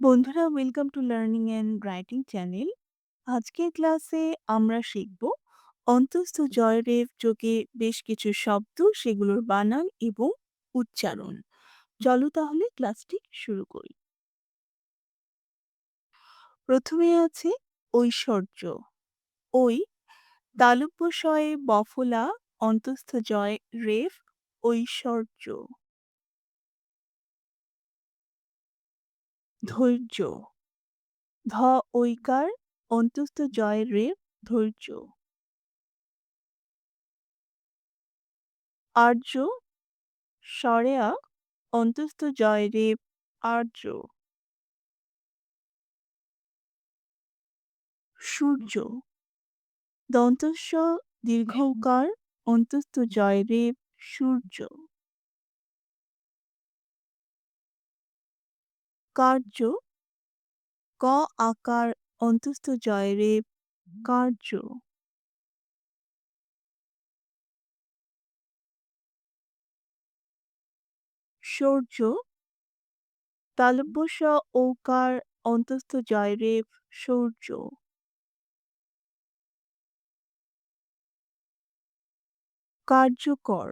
বন্ধুরা welcome to learning and writing channel আজকের ক্লাসে আমরা শিখব, অন্তস্থ জয়রেব যোগে বেশ কিছু শব্দ, সেগুলোর বানান এবং উচ্চারণ। চলো তাহলে ক্লাসটি শুরু করি। প্রথমে আছে ঐশ্বর্য। ওই তালব্য শয়ে বফলা, অন্তস্থ জয়, রেফ, ঐশ্বর্য। ধৈর্য। ধ ঐকার অন্তস্থ জয় রেফ ধৈর্য। আর্য, সরেয়া, অন্তস্থ জয় রেফ আর্য। সূর্য, দন্তস্ব দীর্ঘকার অন্তস্থ জয় রেফ সূর্য। কার্য ক আকার অন্তস্থ জয় রেফ কার্য। সৌর্য তালব্য স ঔকার অন্তস্থ জয় রেফ সৌর্য। কার্যকর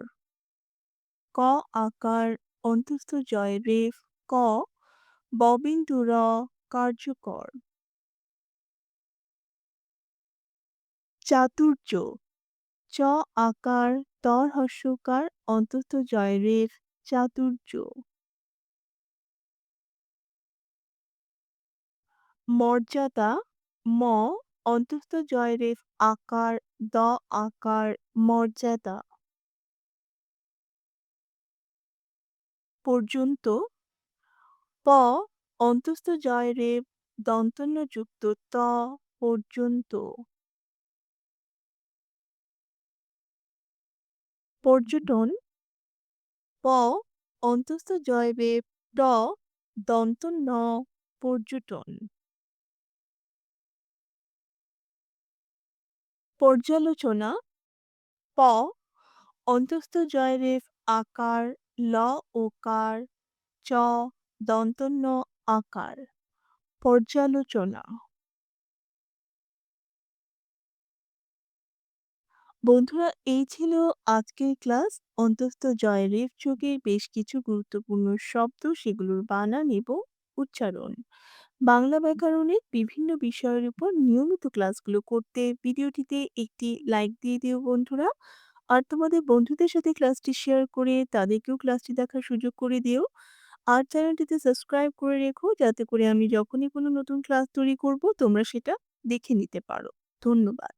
ক আকার অন্তস্থ জয় রেফ ক ববিন্দু র কার্যকর। চাতুর্য, চ আকার তর হস্যকার অন্তস্থ জয় রেফ চাতুর্য। মর্যাদা, ম অন্তস্থ জয় রেফ আকার, দ আকার, মর্যাদা। পর্যন্ত প অন্তস্থ জয় রেফ দন্তন্য যুক্ত ত পর্যন্ত। পর্যটন প অন্তস্থ জয় রেফ ট দন্ত ন পর্যটন। পর্যালোচনা প অন্তস্থ জয় রেফ আকার ল ওকার চ দন্তন্য আকার, পর্যালোচনা। বন্ধুরা, এই ছিল আজকের ক্লাস। অন্তস্থ জয় রেফ যোগে বেশ কিছু গুরুত্বপূর্ণ শব্দ সেগুলোর বানান এবং উচ্চারণ। বাংলা ব্যাকরণের বিভিন্ন বিষয়ের উপর নিয়মিত ক্লাসগুলো করতে ভিডিওটিতে একটি লাইক দিয়ে দিও বন্ধুরা। আর তোমাদের বন্ধুদের সাথে ক্লাসটি শেয়ার করে তাদেরকেও ক্লাসটি দেখার সুযোগ করে দিও। আর চ্যানেলটিতে সাবস্ক্রাইব করে রেখো, যাতে করে আমি যখনই কোনো নতুন ক্লাস তৈরি করব, তোমরা সেটা দেখে নিতে পারো। ধন্যবাদ।